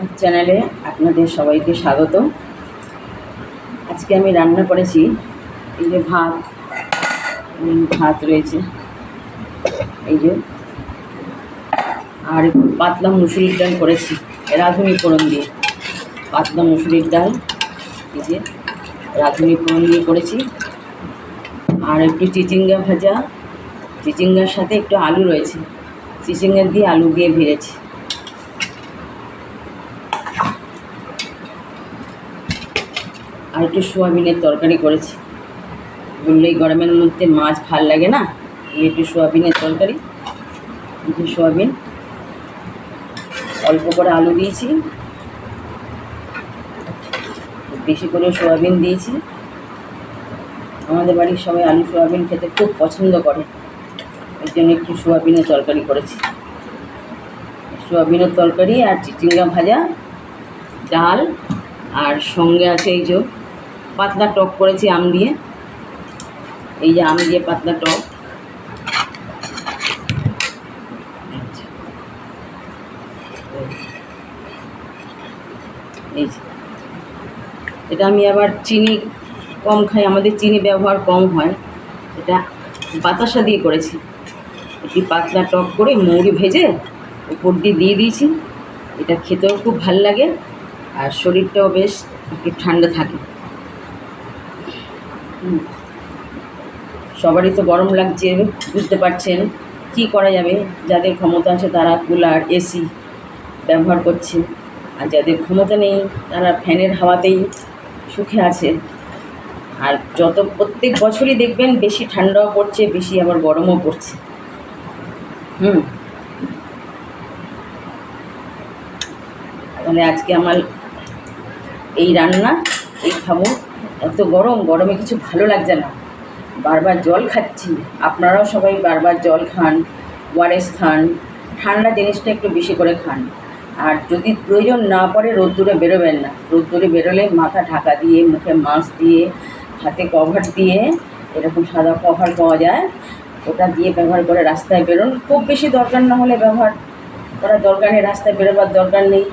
আমার চ্যানেলে আপনাদের সবাইকে স্বাগত। আজকে আমি রান্না করেছি এই যে ভাত ভাত রয়েছে, এই যে। আর পাতলা মুসুরির ডাল করেছি, রাঁধুনি ফোড়ন দিয়ে। পাতলা মুসুরির ডাল, এই যে রাঁধুনি ফোড়ন দিয়ে করেছি। আর একটু চিচিঙ্গা ভাজা, চিচিঙ্গার সাথে একটু আলু রয়েছে। চিচিঙ্গা দিয়ে আলু দিয়ে ভেজেছি। আর একটু সোয়াবিনের তরকারি করেছি। বলল, এই গরমের মধ্যে মাছ ভালো লাগে না? একটু সোয়াবিনের তরকারি। একটু সোয়াবিন অল্প করে আলু দিয়েছি। বেশি করে সোয়াবিন দিয়েছি। আমাদের বাড়ির সবাই আলু সোয়াবিন খেতে খুব পছন্দ করে। এর জন্য একটু সোয়াবিনের তরকারি করেছি। সোয়াবিনের তরকারি আর চিচিঙ্গা ভাজা, ডাল আর সঙ্গে আছে এই যে পাতলা টক করেছি আম দিয়ে। এই যে আম দিয়ে পাতলা টক। এই এটা আমি আবার চিনি কম খাই, আমাদের চিনি ব্যবহার কম হয়। এটা বাতাসা দিয়ে করেছি। একটু পাতলা টক করে মৌরি ভেজে উপর দিয়ে দিয়ে দিয়েছি। এটা খেতেও খুব ভালো লাগে আর শরীরটাও বেশ একটু ঠান্ডা থাকে। সবারই তো গরম লাগছে, বুঝতে পারছেন। কি করা যাবে? যাদের ক্ষমতা আছে তারা কুলার, এসি ব্যবহার করছে। আর যাদের ক্ষমতা নেই, তারা ফ্যানের হাওয়াতেই সুখে আছে। আর যত প্রত্যেক বছরই দেখবেন, বেশি ঠান্ডাও পড়ছে, বেশি আবার গরমও পড়ছে। হুম। তাহলে আজকে আমার এই রান্না, এই খাব। এত গরম, গরমে কিছু ভালো লাগছে না। বারবার জল খাচ্ছি। আপনারাও সবাই বারবার জল খান, ওয়ারেস খান, ঠান্ডা জিনিসটা একটু বেশি করে খান। আর যদি প্রয়োজন না পড়ে রোদ্দুরে বেরোবেন না। রোদ্দুরে বেরোলে মাথা ঢাকা দিয়ে, মুখে মাস্ক দিয়ে, হাতে কভার দিয়ে, এরকম সাদা কভার পাওয়া যায়। ওটা দিয়ে ব্যবহার করে রাস্তায় বেরোন। খুব বেশি দরকার না হলে ব্যবহার করার দরকার নেই, রাস্তায় বেরোবার দরকার নেই।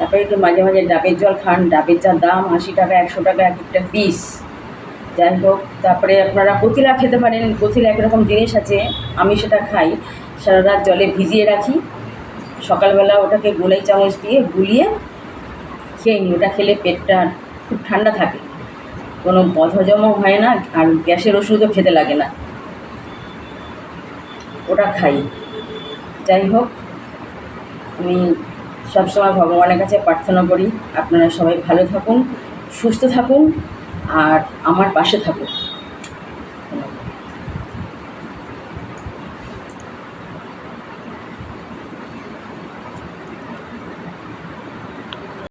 তারপরে একটু মাঝে মাঝে ডাবের জল খান, ডাবের যা দাম, আশি টাকা, একশো টাকা, এক একটা পিস যাই হোক, তারপরে আপনারা কতিলা খেতে পারেন কতিলা একরকম জিনিস আছে, আমি সেটা খাই। সারা রাত জলে ভিজিয়ে রাখি। সকালবেলা ওটাকে গোলাই চামচ দিয়ে গুলিয়ে খেয়ে নিই। ওটা খেলে পেটটা খুব ঠান্ডা থাকে। কোনো বদহজমও হয় না, আর গ্যাসের ওষুধও খেতে লাগে না। ওটা খাই। যাই হোক, আমি সবসময় ভগবানের কাছে প্রার্থনা করি, আপনারা সবাই ভালো থাকুন, সুস্থ থাকুন, আর আমার পাশে থাকুন।